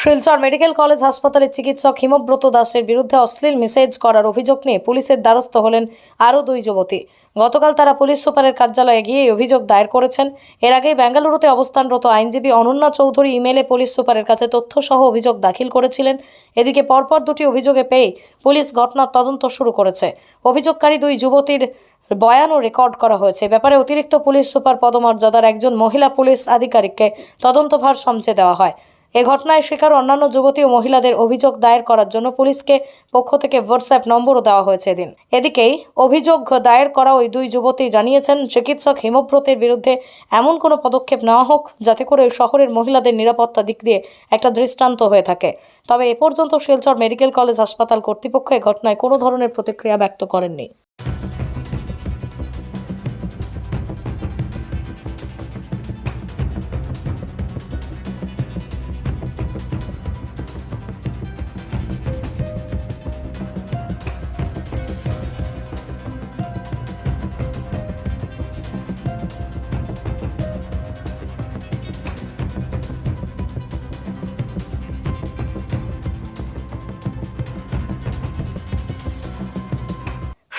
Silchar medical college হাসপাতালের চিকিৎসক হিমব্রত দাসের বিরুদ্ধে অশ্লীল মেসেজ করার অভিযোগ নিয়ে পুলিশের দ্বারস্থ হলেন আরও দুই যুবতী। গতকাল তারা পুলিশ সুপারের কার্যালয়ে গিয়ে অভিযোগ দায়ের করেছেন। এর আগে বেঙ্গালুরুতে অবস্থানরত আইনজীবী অনন্যা চৌধুরী ইমেলে পুলিশ সুপারের কাছে তথ্যসহ অভিযোগ দাখিল করেছিলেন। এদিকে পরপর দুটি অভিযোগে পেয়ে পুলিশ ঘটনার তদন্ত শুরু করেছে। অভিযোগকারী দুই যুবতীর বয়ানও রেকর্ড করা হয়েছে। ব্যাপারে অতিরিক্ত পুলিশ সুপার পদমর্যাদার একজন মহিলা পুলিশ আধিকারিককে তদন্তভার সমঝে দেওয়া হয়। এ ঘটনায় শিকার অন্যান্য যুবতী ও মহিলাদের অভিযোগ দায়ের করার জন্য পুলিশকে পক্ষ থেকে হোয়াটসঅ্যাপ নম্বরও দেওয়া হয়েছে এদিন। এদিকেই অভিযোগ দায়ের করা ওই দুই যুবতী জানিয়েছেন, চিকিৎসক হিমব্রতের বিরুদ্ধে এমন কোনো পদক্ষেপ নেওয়া হোক, যাতে করে ওই শহরের মহিলাদের নিরাপত্তা দিক দিয়ে একটা দৃষ্টান্ত হয়ে থাকে। তবে এ পর্যন্ত শিলচর মেডিকেল কলেজ হাসপাতাল কর্তৃপক্ষ এ ঘটনায় কোনো ধরনের প্রতিক্রিয়া ব্যক্ত করেননি।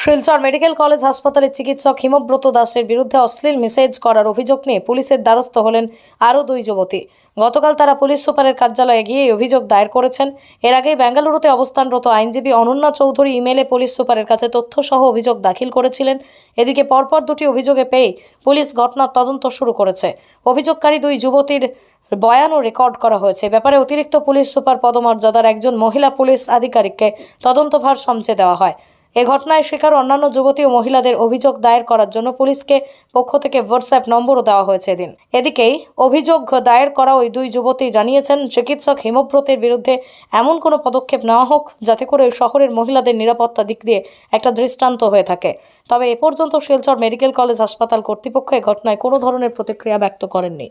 শিলচর মেডিকেল কলেজ হাসপাতালের চিকিৎসক হিমব্রত দাসের বিরুদ্ধে অশ্লীল মেসেজ করার অভিযোগ নিয়ে পুলিশের দ্বারস্থ হলেন আরও দুই যুবতী। গতকাল তারা পুলিশ সুপারের কার্যালয়ে গিয়ে অভিযোগ দায়ের করেছেন। এর আগে বেঙ্গালুরুতে অবস্থানরত আইনজীবী অনন্যা চৌধুরী ইমেলে পুলিশ সুপারের কাছে তথ্যসহ অভিযোগ দাখিল করেছিলেন। এদিকে পরপর দুটি অভিযোগে পেয়ে পুলিশ ঘটনার তদন্ত শুরু করেছে। অভিযোগকারী দুই যুবতীর বয়ানও রেকর্ড করা হয়েছে। ব্যাপারে অতিরিক্ত পুলিশ সুপার পদমর্যাদার একজন মহিলা পুলিশ আধিকারিককে তদন্তভার সমঝে দেওয়া হয়। এ ঘটনায় শিকার অন্যান্য যুবতী ও মহিলাদের অভিযোগ দায়ের করার জন্য পুলিশকে পক্ষ থেকে হোয়াটসঅ্যাপ নম্বরও দেওয়া হয়েছে এদিন। এদিকেই অভিযোগ দায়ের করা ওই দুই যুবতী জানিয়েছেন, চিকিৎসক হিমব্রতের বিরুদ্ধে এমন কোনো পদক্ষেপ নেওয়া হোক, যাতে করে ওই শহরের মহিলাদের নিরাপত্তা দিক দিয়ে একটা দৃষ্টান্ত হয়ে থাকে। তবে এ পর্যন্ত শিলচর মেডিকেল কলেজ হাসপাতাল কর্তৃপক্ষ এ ঘটনায় কোনো ধরনের প্রতিক্রিয়া ব্যক্ত করেননি।